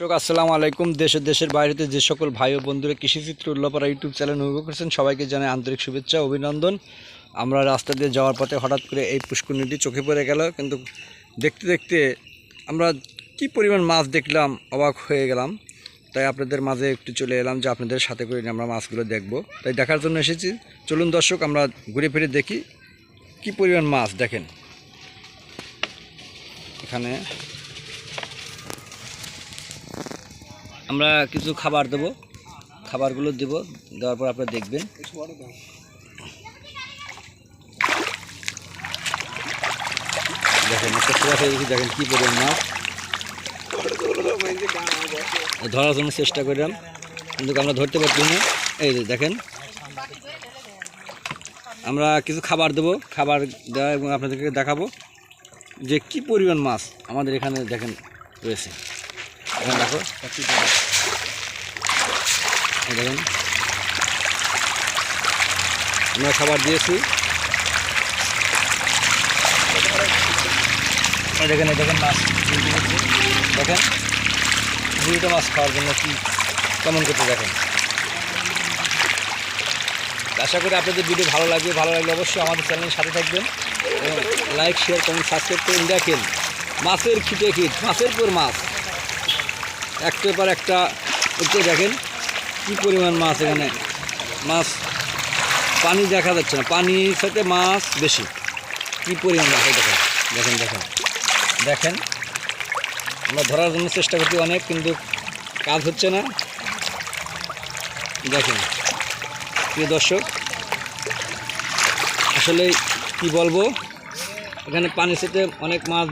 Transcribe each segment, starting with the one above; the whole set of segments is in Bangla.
দর্শক, আসসালামু আলাইকুম। দেশ দেশের বাইরেতে যে সকল ভাই ও বন্ধুরা কৃষিচিত্র উল্লাপাড়া ইউটিউব চ্যানেল অনুভব করেছেন সবাইকে জানাই আন্তরিক শুভেচ্ছা, অভিনন্দন। আমরা রাস্তা দিয়ে যাওয়ার পথে হঠাৎ করে এই পুষ্করণীটি চোখে পড়ে গেল, কিন্তু দেখতে দেখতে আমরা কি পরিমাণ মাছ দেখলাম, অবাক হয়ে গেলাম। তাই আপনাদের মাঝে একটু চলে এলাম যে আপনাদের সাথে করে আমরা মাছগুলো দেখব। তাই দেখার জন্য এসেছি। চলুন দর্শক, আমরা ঘুরে ফিরে দেখি কি পরিমাণ মাছ দেখেন। এখানে আমরা কিছু খাবার দেব। খাবারগুলো দেব, দেওয়ার পর আপনারা দেখবেন। দেখেন দেখেন কী পরিমাণ মাছ। ধরার জন্য চেষ্টা করলাম, কিন্তু আমরা ধরতে পারছি না। এই যে দেখেন। আমরা কিছু খাবার দেব, খাবার দেওয়া এবং আপনাদেরকে দেখাবো যে কি পরিমাণ মাছ আমাদের এখানে দেখেন রয়েছে। এখানে দেখো দেখেন। আমরা খাবার দিয়েছি। দেখেন দেখেন মাছ দেখেন ঝুলতে মাছ খাওয়ার জন্য কি, কেমন করতে দেখেন? আশা করি আপনাদের ভিডিও ভালো লাগবে। ভালো লাগলে অবশ্যই আমাদের চ্যানেলের সাথে থাকবেন। এবং লাইক শেয়ার কমেন্ট সাবস্ক্রাইব করুন দেখেন মাছের খিটে খিট, মাছের পর মাছ। একটার পর একটা উঠতে দেখেন কি পরিমাণ মাছ এখানে। মাছ, পানি দেখা যাচ্ছে না। পানির সাথে মাছ বেশি। কি পরিমাণ এই দেখেন দেখেন দেখেন। দেখেন, আমরা ধরার জন্য চেষ্টা করছি অনেক, কিন্তু কাজ হচ্ছে না। দেখেন, প্রিয় দর্শক, আসলে কি বলব? এখানে পানির সাথে অনেক মাছ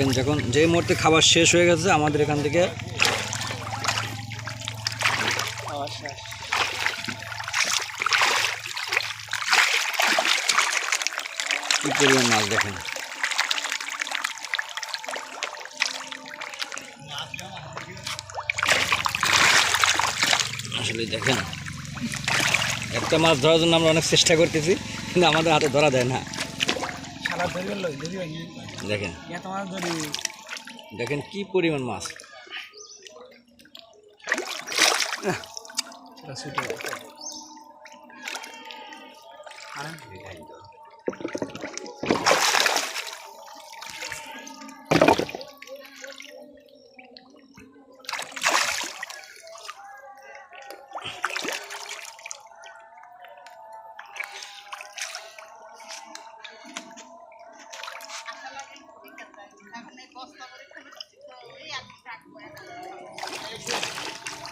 দেখেন যখন যে মুহূর্তে খাবার শেষ হয়ে গেছে, আমাদের এখান থেকে মাছ দেখেন? আসলে দেখেন, একটা মাছ ধরার জন্য আমরা অনেক চেষ্টা করতেছি, কিন্তু আমাদের হাতে ধরা দেয় না সারা ধরবে লই ধরি ভাই দেখেন। ইয়া তোমার ধরি দেখেন কি পরিমাণ মাছ।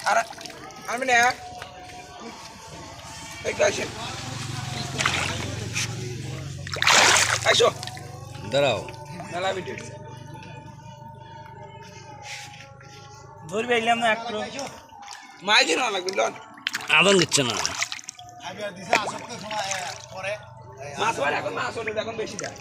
আরে আরে আমি না। আইসো দাঁড়াও। মেলা ভিডিও ধরবে এলাম না একটু মাই দিন লাগবে লন। আদান দিচ্ছে না। মাছ মারে এখন মাছ হলে এখন বেশি দেয়।